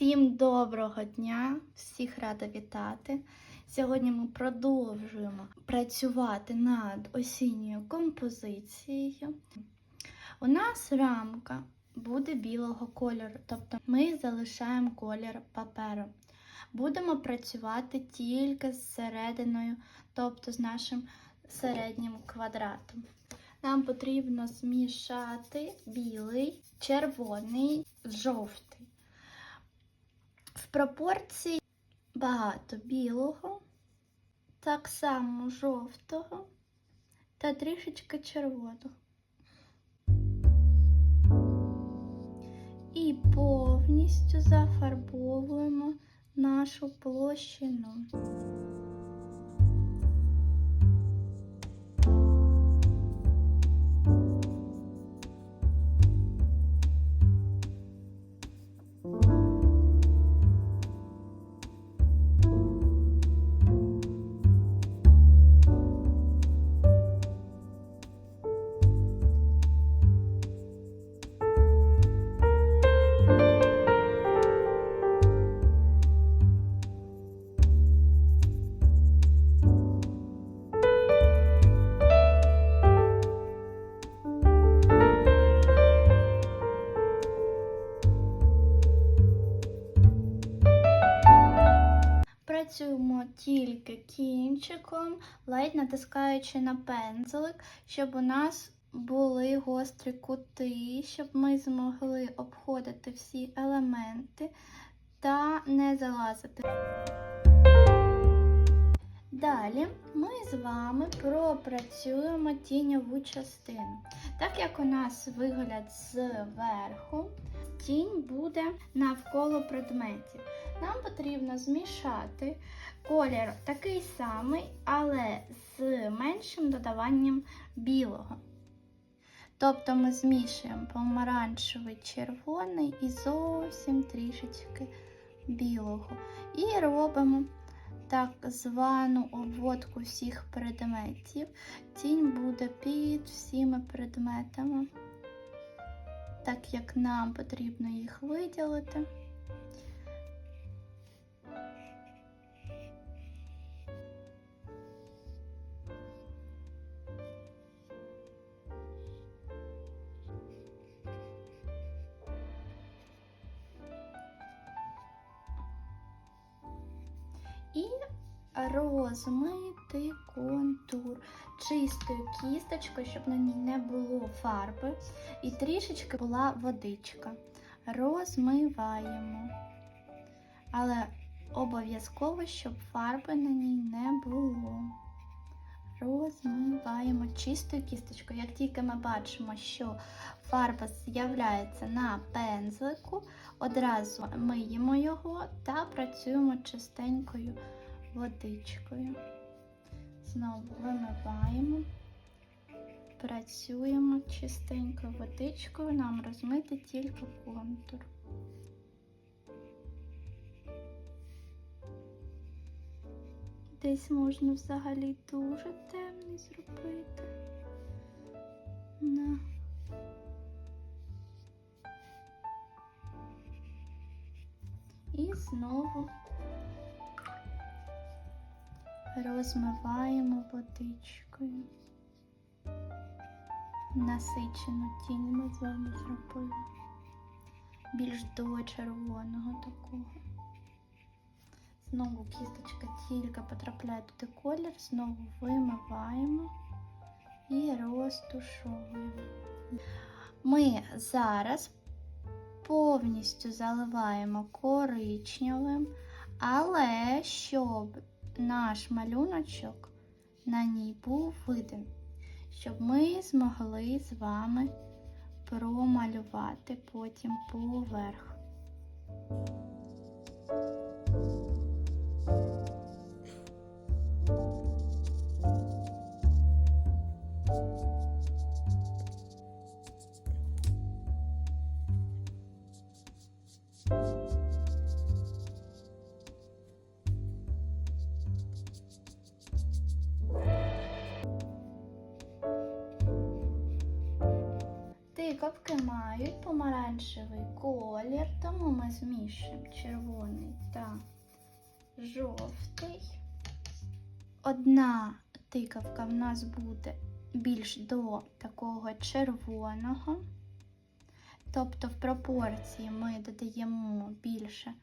Всім доброго дня! Всіх рада вітати. Сьогодні ми продовжуємо працювати над осінньою композицією. У нас рамка буде білого кольору, тобто ми залишаємо колір паперу. Будемо працювати тільки з серединою, тобто з нашим середнім квадратом. Нам потрібно змішати білий, червоний, жовтий. В пропорції багато білого, так само жовтого та трішечки червоного. І повністю зафарбовуємо нашу площину. Кінчиком, ледь натискаючи на пензлик, щоб у нас були гострі кути, щоб ми змогли обходити всі елементи та не залазити. Далі ми з вами пропрацюємо тіньову частину. Так як у нас вигляд зверху, тінь буде навколо предметів. Нам потрібно змішати колір такий самий, але з меншим додаванням білого. Тобто ми змішуємо помаранчевий червоний і зовсім трішечки білого. І робимо так звану обводку всіх предметів. Тінь буде під всіми предметами, так як нам потрібно їх виділити. Розмити контур чистою кісточкою, щоб на ній не було фарби, і трішечки була водичка. Розмиваємо. Але обов'язково, щоб фарби на ній не було. Розмиваємо чистою кісточкою. Як тільки ми бачимо, що фарба з'являється на пензлику, одразу миємо його та працюємо чистенькою водичкою. Знову вимиваємо, працюємо чистенькою водичкою, нам розмити тільки контур. Десь можна взагалі дуже темний зробити. На. І знову розмиваємо водичкою. Насичену тінь ми з вами зробили. Більш до червоного такого. Знову кісточка тільки потрапляє туди колір, знову вимиваємо і розтушовуємо. Ми зараз повністю заливаємо коричневим, але щоб наш малюночок на ній був виден, щоб ми змогли з вами промалювати потім поверх. Тикавки мають помаранчевий колір, тому ми змішуємо червоний та жовтий. Одна тикавка в нас буде більш до такого червоного. Тобто в пропорції ми додаємо більше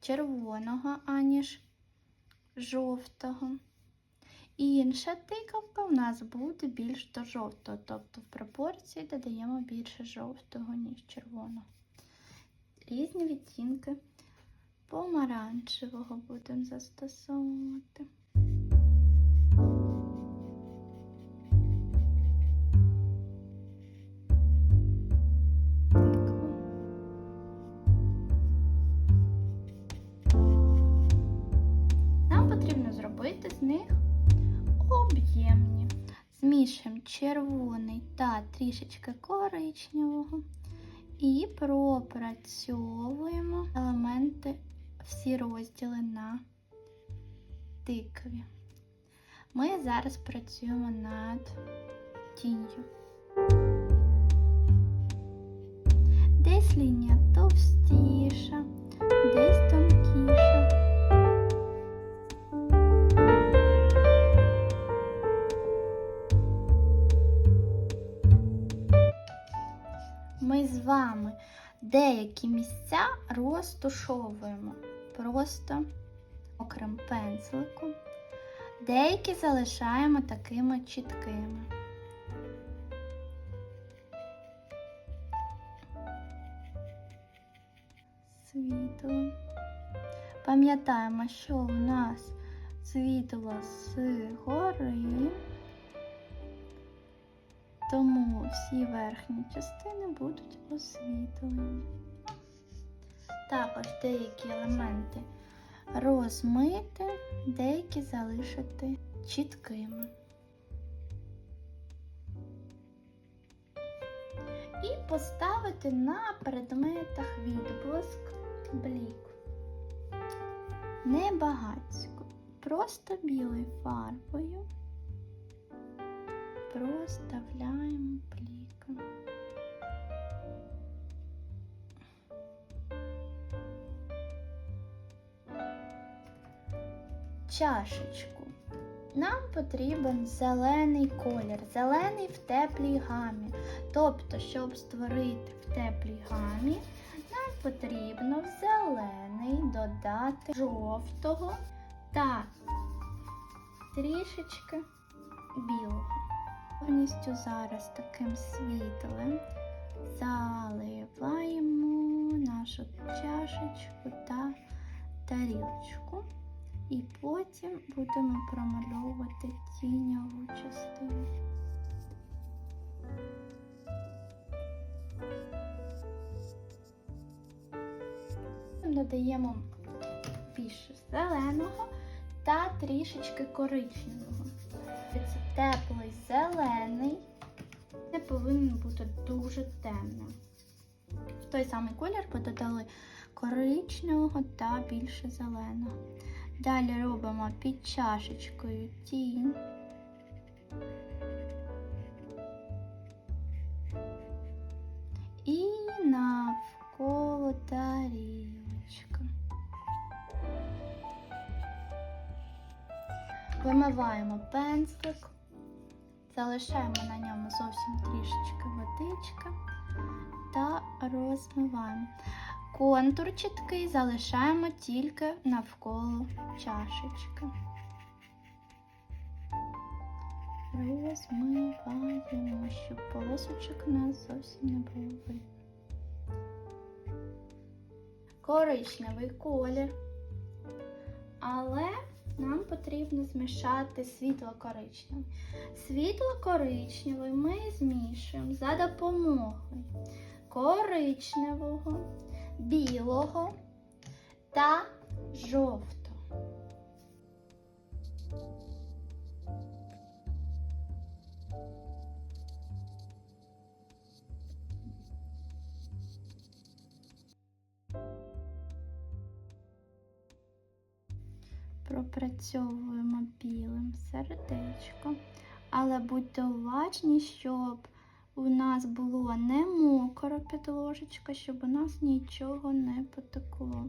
червоного, аніж жовтого. Інша тикавка в нас буде більш до жовтого, тобто в пропорції додаємо більше жовтого, ніж червоного. Різні відтінки помаранчевого будемо застосовувати. Нам потрібно зробити з них. Змішуємо червоний та трішечки коричневого і пропрацьовуємо елементи всі розділи на тикві. Ми зараз працюємо над тінню. Десь лінія товстіша, десь тонкіша. Вами деякі місця розтушовуємо просто окрем пензликом, деякі залишаємо такими чіткими. Світло. Пам'ятаємо, що у нас світло згори. Тому всі верхні частини будуть освітлені. Також деякі елементи розмити, деякі залишити чіткими. І поставити на предметах відблиск блік. Не багатсько, просто білою фарбою проставляємо пліком. Чашечку. Нам потрібен зелений колір, зелений в теплій гамі. Тобто, щоб створити в теплій гамі, нам потрібно в зелений додати жовтого та трішечки білого. Повністю зараз таким світлим заливаємо нашу чашечку та тарілочку. І потім будемо промальовувати тіньову частину. Додаємо більше зеленого та трішечки коричневого. Це теплий зелений, не повинен бути дуже темним. В той самий колір пододали коричневого та більше зеленого. Далі робимо під чашечкою тінь. Вимиваємо пензлик, залишаємо на ньому зовсім трішечки водичка та розмиваємо. Контур чіткий залишаємо тільки навколо чашечки. Розмиваємо, щоб полосочок у нас зовсім не було видно. Коричневий колір, але нам потрібно змішати світло-коричневий. Світло-коричневий ми змішуємо за допомогою коричневого, білого та жовтого. Пропрацьовуємо білим сердечко, але будьте уважні, щоб у нас було не мокра підложечка, щоб у нас нічого не потекло.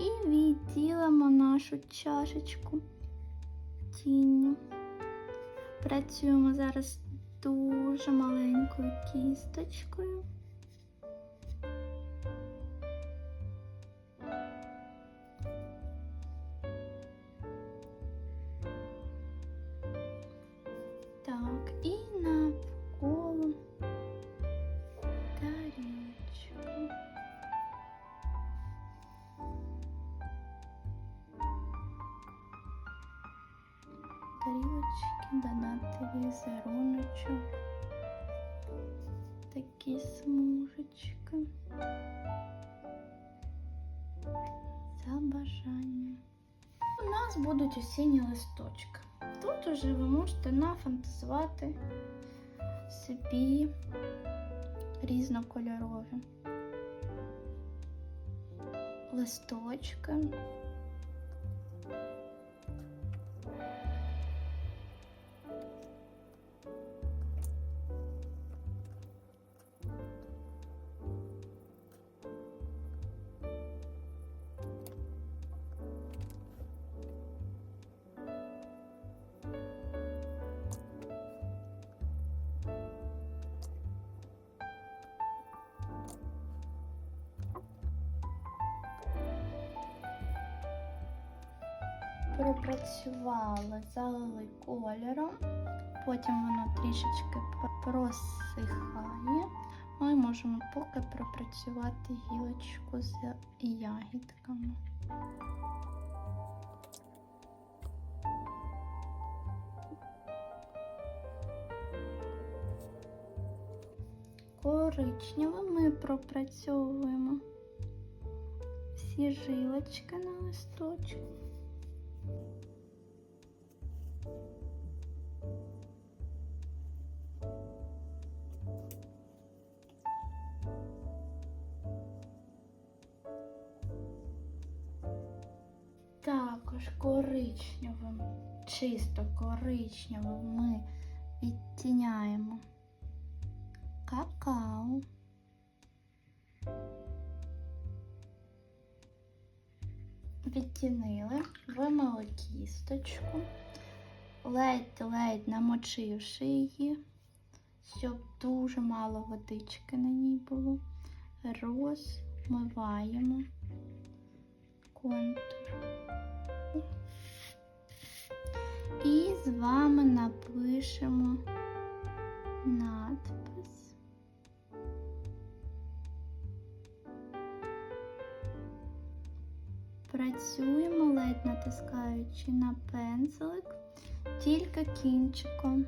І відділимо нашу чашечку тінню. Працюємо зараз дуже маленькою кісточкою. Так, і візеруночок. Такі смужечки. За бажанням. У нас будуть осінні листочки. Тут уже ви можете нафантазувати собі різнокольорові листочки. Пропрацювали, залили кольором, потім воно трішечки просихає. Ми можемо поки пропрацювати гілочку з ягідками. Коричневим ми пропрацьовуємо всі жилочки на листочку. Коричневим, чисто коричневим ми відтіняємо какао. Відтінили, вимили кісточку, ледь-ледь намочивши її, щоб дуже мало водички на ній було. Розмиваємо контур. І з вами напишемо надпис. Працюємо ледь натискаючи на пензлик, тільки кінчиком.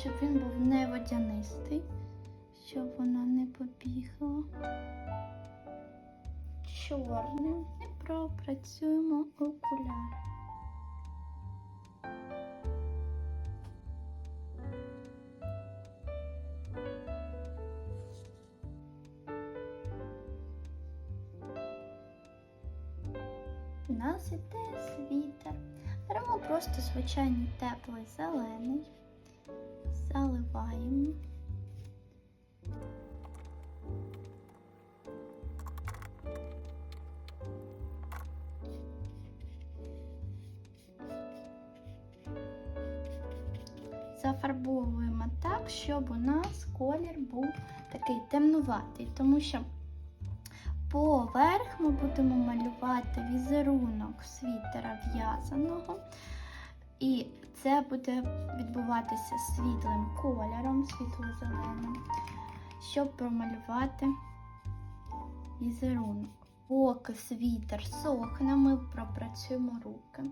Щоб він був не водянистий, щоб вона не побігла. Чорним і пропрацюємо окуляр. У нас іде світер. Беремо просто звичайний теплий зелений, заливаємо. Зафарбовуємо так, щоб у нас колір був такий темнуватий, тому що Поверх ми будемо малювати візерунок світера в'язаного. І це буде відбуватися світлим кольором, світло-зеленим, щоб промалювати візерунок. Поки світер сохне, ми пропрацюємо руки.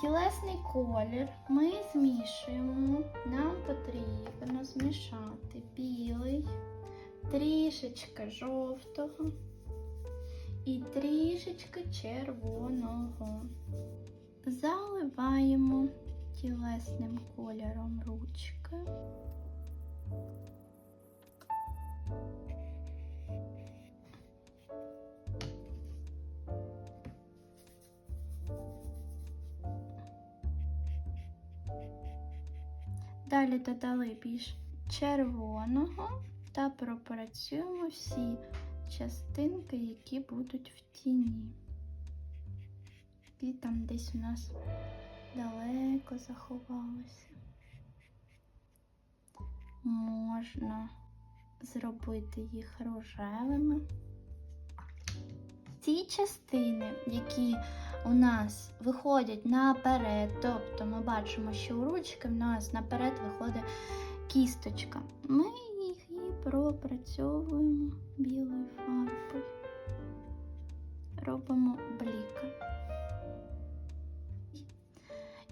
тілесний колір ми змішуємо. Нам потрібно змішати білий, трішечки жовтого і трішечки червоного. Заливаємо тілесним кольором ручки. Далі додали більш червоного та пропрацюємо всі частинки, які будуть в тіні. І там десь у нас далеко заховалося. Можна зробити їх рожевими. Ці частини, які у нас виходять наперед, тобто ми бачимо, що у ручки в нас наперед виходить кісточка. Ми їх і пропрацьовуємо білою фарбою. Робимо бліки.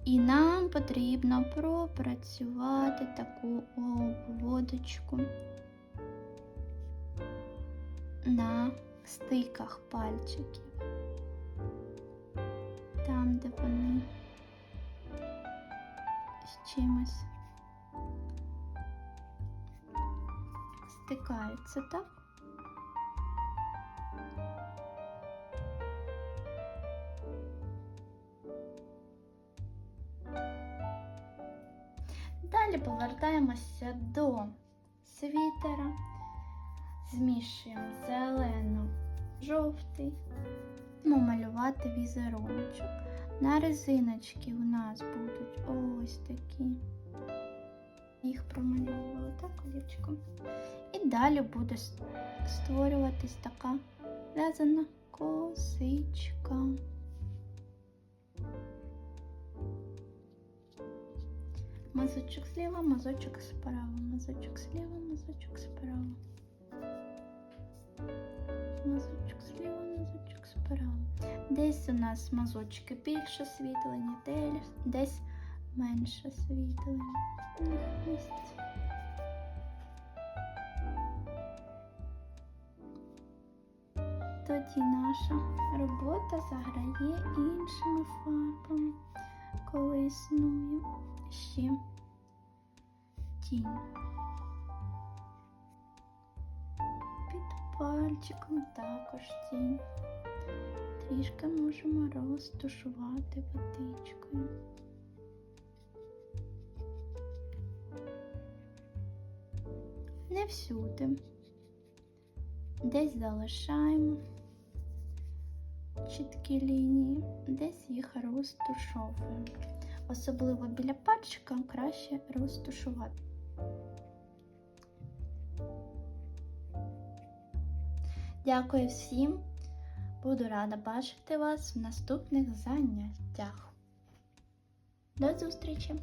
І нам потрібно пропрацювати таку обводочку на стиках пальчиків. Там, де вони з чимось стикаються, так? Повертаємося до світера, змішуємо зелено, жовтий, будемо малювати візеруночок. На резиночки у нас будуть ось такі. Їх промальовували так олівчиком. І далі буде створюватись така в'язана косичка. Мазочок слева, мазочок справа, мазочок слева, мазочок справа. Мазочок слева, мазочок справа. Десь у нас мазочки більше освітлені, десь- менше місце. Тоді наша робота заграє іншими фарбами, коли існує ще тінь. Під пальчиком також тінь. Трішки можемо розтушувати водичкою. Не всюди. Десь залишаємо чіткі лінії, десь їх розтушовуємо. Особливо біля пальчика краще розтушувати. Дякую всім. Буду рада бачити вас в наступних заняттях. До зустрічі!